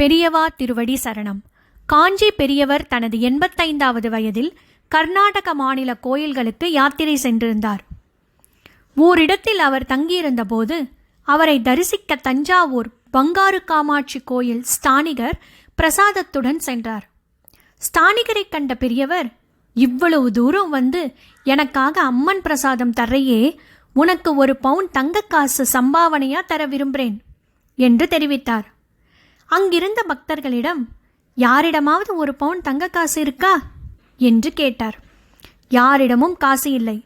பெரியவா திருவடி சரணம். காஞ்சி பெரியவர் தனது எண்பத்தைந்தாவது வயதில் கர்நாடக மாநில கோயில்களுக்கு யாத்திரை சென்றிருந்தார். ஓரிடத்தில் அவர் தங்கியிருந்தபோது அவரை தரிசிக்க தஞ்சாவூர் பங்காரு காமாட்சி கோயில் ஸ்தானிகர் பிரசாதத்துடன் சென்றார். ஸ்தானிகரை கண்ட பெரியவர் இவ்வளவு தூரம் வந்து எனக்காக அம்மன் பிரசாதம் தரையே உனக்கு ஒரு பவுன் தங்க காசு சம்பாவனையா தர விரும்புகிறேன் என்று தெரிவித்தார். அங்கிருந்த பக்தர்களிடம் யாரிடமாவது ஒரு பவுன் தங்க காசு இருக்கா? என்று கேட்டார். யாரிடமும் காசு இல்லை.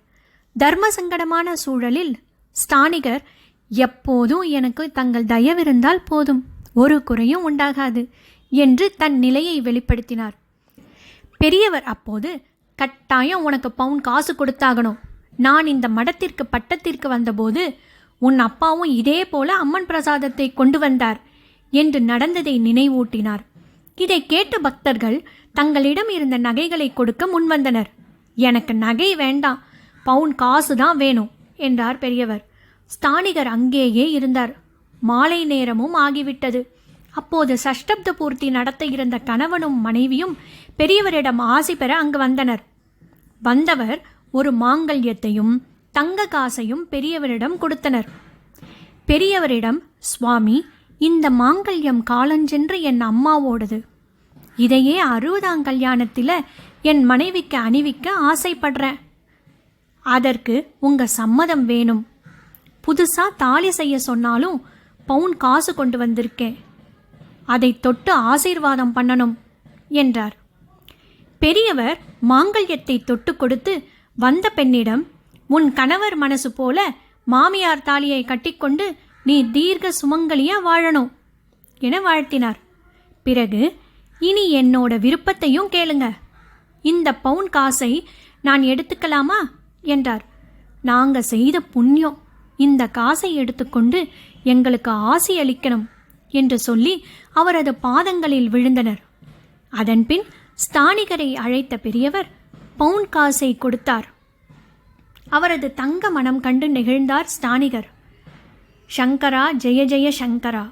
தர்ம சங்கடமான சூழலில் ஸ்தானிகர் எப்போதும் எனக்கு தங்கள் தயவிருந்தால் போதும். ஒரு குறையும் உண்டாகாது என்று தன் நிலையை வெளிப்படுத்தினார். பெரியவர் அப்போது கட்டாயம் உனக்கு பவுன் காசு கொடுத்தாகணும். நான் இந்த மடத்திற்கு பட்டத்திற்கு வந்தபோது உன் அப்பாவும் இதே போல அம்மன் பிரசாதத்தை கொண்டு வந்தார். என்று நடந்ததை நினைவூட்டினார். இதை கேட்ட பக்தர்கள் தங்களிடம் இருந்த நகைகளை கொடுக்க முன்வந்தனர். எனக்கு நகை வேண்டாம் பவுன் காசு தான் வேணும் என்றார் பெரியவர். ஸ்தானிகர் அங்கேயே இருந்தார். மாலை நேரமும் ஆகிவிட்டது. அப்போது சஷ்டப்த பூர்த்தி நடத்த இருந்த கணவனும் மனைவியும் பெரியவரிடம் ஆசி பெற அங்கு வந்தனர். வந்தவர் ஒரு மாங்கல்யத்தையும் தங்க காசையும் பெரியவரிடம் கொடுத்தனர். பெரியவரிடம் சுவாமி இந்த மாங்கல்யம் காலஞ்சென்று என் அம்மாவோடது. இதையே அறுபதாம் கல்யாணத்தில் என் மனைவிக்கு அணிவிக்க ஆசைப்படுறேன். அதற்கு உங்கள் சம்மதம் வேணும். புதுசாக தாலி செய்ய சொன்னாலும் பவுன் காசு கொண்டு வந்திருக்கேன். அதை தொட்டு ஆசீர்வாதம் பண்ணணும் என்றார். பெரியவர் மாங்கல்யத்தை தொட்டு கொடுத்து வந்த பெண்ணிடம் உன் கணவர் மனசு போல மாமியார் தாலியை கட்டிக்கொண்டு நீ தீர்க்க சுமங்கலியா வாழணும் என வாழ்த்தினார். பிறகு இனி என்னோட விருப்பத்தையும் கேளுங்க. இந்த பவுன் காசை நான் எடுத்துக்கலாமா? என்றார். நாங்க செய்த புண்ணியம் இந்த காசை எடுத்துக்கொண்டு எங்களுக்கு ஆசி அளிக்கணும் என்று சொல்லி அவரது பாதங்களில் விழுந்தனர். அதன்பின் ஸ்தானிகரை அழைத்த பெரியவர் பவுன் காசை கொடுத்தார். அவரது தங்க மனம் கண்டு நெகிழ்ந்தார் ஸ்தானிகர். शंकरा जय जय शंकरा।